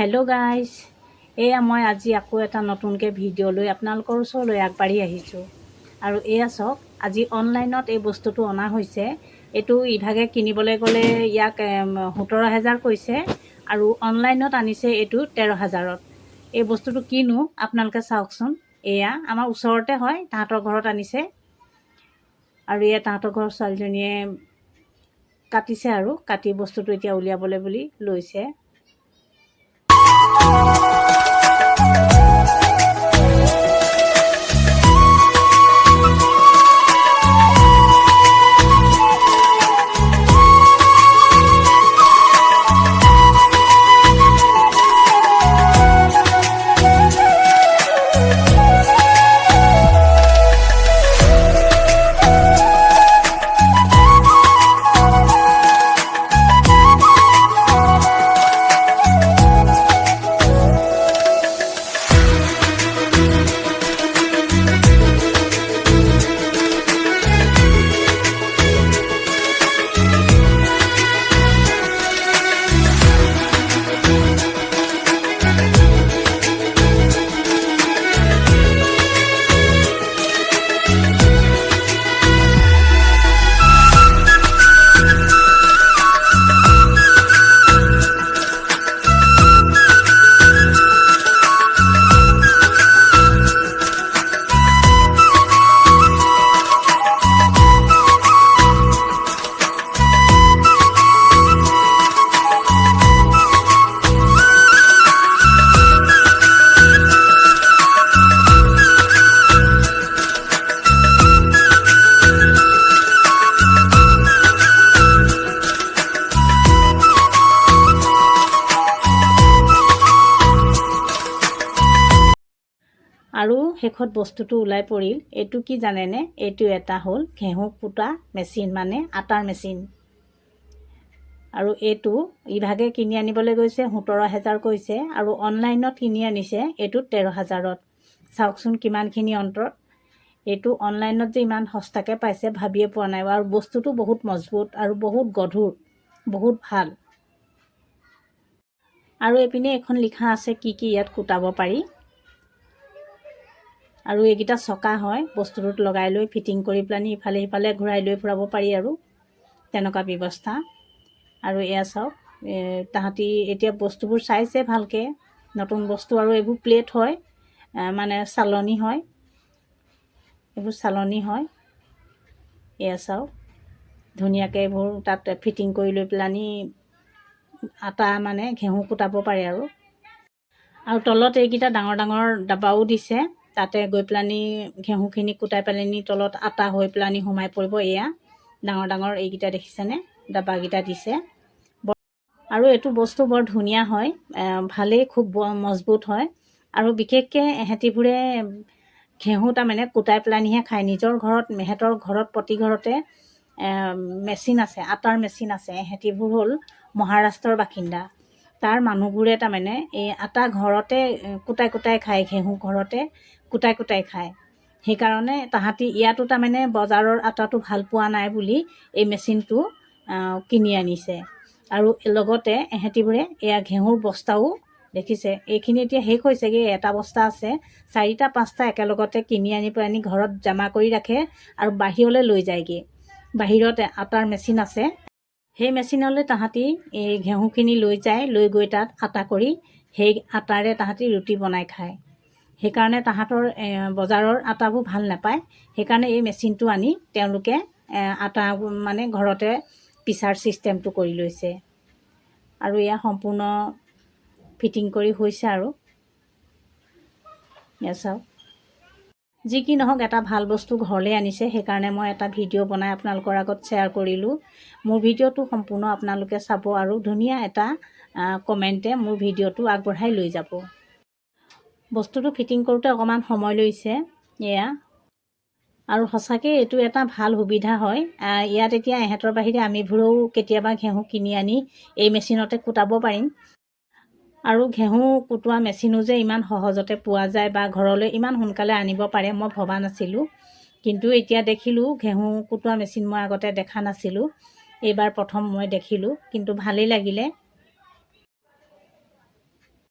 Hello guys এয়া মই আজি আকৌ এটা নতুনকৈ ভিডিঅ' লৈ আপোনালোকৰ ওচৰলৈ আগবাঢ়ি আহিছোঁ। আৰু এয়া চাওক, আজি অনলাইনত এই বস্তুটো অনা হৈছে। এইটো ইভাগে কিনিবলৈ গ'লে ইয়াক সোতৰ হেজাৰ কৈছে আৰু অনলাইনত আনিছে এইটো তেৰ হাজাৰত। এই বস্তুটো কিনো, আপোনালোকে চাওকচোন। এয়া আমাৰ ওচৰতে হয়, তাহাঁতৰ ঘৰত আনিছে। আৰু এয়া তাহাঁতৰ ঘৰৰ ছোৱালীজনীয়ে কাটিছে আৰু কাটি বস্তুটো এতিয়া উলিয়াবলৈ বুলি লৈছে। Oh. শেষত বস্তুটো ওলাই পৰিল। এইটো কি জানেনে? এইটো এটা হ'ল ঘেঁহু কুটা মেচিন মানে আটাৰ মেচিন। আৰু এইটো ইভাগে কিনি আনিবলৈ গৈছে সোতৰ হেজাৰ কৈছে আৰু অনলাইনত কিনি আনিছে এইটো তেৰ হাজাৰত। চাওকচোন কিমানখিনি অন্তৰ এইটো অনলাইনত যে ইমান সস্তাকৈ পাইছে ভাবিয়ে পোৱা নাই আৰু বস্তুটো বহুত মজবুত আৰু বহুত গধুৰ বহুত ভাল। আৰু এইপিনে এখন লিখা আছে কি কি ইয়াত কুটাব পাৰি। আৰু এইকেইটা চকা হয় বস্তুটোত লগাই লৈ ফিটিং কৰি পেলানি ইফালে সিফালে ঘূৰাই লৈ ফুৰাব পাৰি আৰু। তেনেকুৱা ব্যৱস্থা। আৰু এয়া চাওক তাহাঁতি এতিয়া বস্তুবোৰ চাইছে ভালকৈ নতুন বস্তু আৰু এইবোৰ প্লেট হয় মানে চালনী হয় এইবোৰ চালনী হয়। এয়া চাওক ধুনীয়াকৈ এইবোৰ তাত ফিটিং কৰি লৈ পেলানি আটা মানে ঘেঁহু কুটাব পাৰে আৰু। আৰু তলত এইকেইটা ডাঙৰ ডাঙৰ ডাবাও দিছে। তাতে গৈ পেলানি ঘেঁহুখিনি কুটাই পেলানি তলত আটা হৈ পেলানি সোমাই পৰিব এয়া। ডাঙৰ ডাঙৰ এইকেইটা দেখিছেনে? ডাবাকেইটা দিছে। আৰু এইটো বস্তু বৰ ধুনীয়া হয় ভালেই, খুব মজবুত হয়। আৰু বিশেষকৈ এহেঁতিবোৰে ঘেঁহু তাৰমানে কুটাই পেলানিহে খায়। নিজৰ ঘৰত মেহেঁতৰ ঘৰত, প্ৰতি ঘৰতে মেচিন আছে, আটাৰ মেচিন আছে। এহেঁতিবোৰ হ'ল মহাৰাষ্ট্ৰৰ বাসিন্দা। তাৰ মানুহবোৰে তাৰমানে এই আটা ঘৰতে কুটাই কুটাই খায়, ঘেঁহু ঘৰতে কুটাই কুটাই খায়। সেইকাৰণে তাহাঁতি ইয়াতো তাৰমানে বজাৰৰ আটাটো ভালো পোৱা নাই বুলি এই মেচিনটো কিনি আনিছে। আৰু লগতে এহেঁতিবোৰে এয়া ঘেঁহুৰ বস্তাও দেখিছে। এইখিনি এতিয়া শেষ হৈছেগৈ, এটা বস্তা আছে। চাৰিটা, পাঁচটা একেলগতে কিনি আনি পেলানি ঘৰত জমা কৰি ৰাখে আৰু বাহিৰলৈ লৈ যায়গৈ। বাহিৰত আটাৰ মেচিন আছে। সেই মেচিনলৈ তাহাঁতি এই ঘেঁহুখিনি লৈ যায় লৈ গৈ তাত আটা কৰি সেই আটাৰে তাহাঁতি ৰুটি বনাই খায়। সেইকাৰণে তাহাঁতৰ বজাৰৰ আটাবোৰ ভাল নাপায়। সেইকাৰণে এই মেচিনটো আনি তেওঁলোকে আটা মানে ঘৰতে পিচাৰ ছিষ্টেমটো কৰি লৈছে। আৰু এয়া সম্পূৰ্ণ ফিটিং কৰি হৈছে আৰু। এয়া চাওক। যি কি নহওক এটা ভাল বস্তু ঘৰলৈ আনিছে সেইকাৰণে মই এটা ভিডিঅ' বনাই আপোনালোকৰ আগত শ্বেয়াৰ কৰিলোঁ। মোৰ ভিডিঅ'টো সম্পূৰ্ণ আপোনালোকে চাব আৰু ধুনীয়া এটা কমেণ্টে মোৰ ভিডিঅ'টো আগবঢ়াই লৈ যাব। বস্তুটো ফিটিং কৰোঁতে অকণমান সময় লৈছে এয়া। আৰু সঁচাকৈ এইটো এটা ভাল সুবিধা হয়। ইয়াত এতিয়া এহেঁতৰ বাহিৰে আমিবোৰেও কেতিয়াবা ঘেঁহু কিনি আনি এই মেচিনতে কুটাব পাৰিম। আৰু ঘেঁহু কুটোৱা মেচিনো যে ইমান সহজতে পোৱা যায় বা ঘৰলৈ ইমান সোনকালে আনিব পাৰে মই ভবা নাছিলোঁ। কিন্তু এতিয়া দেখিলোঁ ঘেঁহু কুটোৱা মেচিন মই আগতে দেখা নাছিলোঁ। এইবাৰ প্ৰথম মই দেখিলোঁ। কিন্তু ভালেই লাগিলে।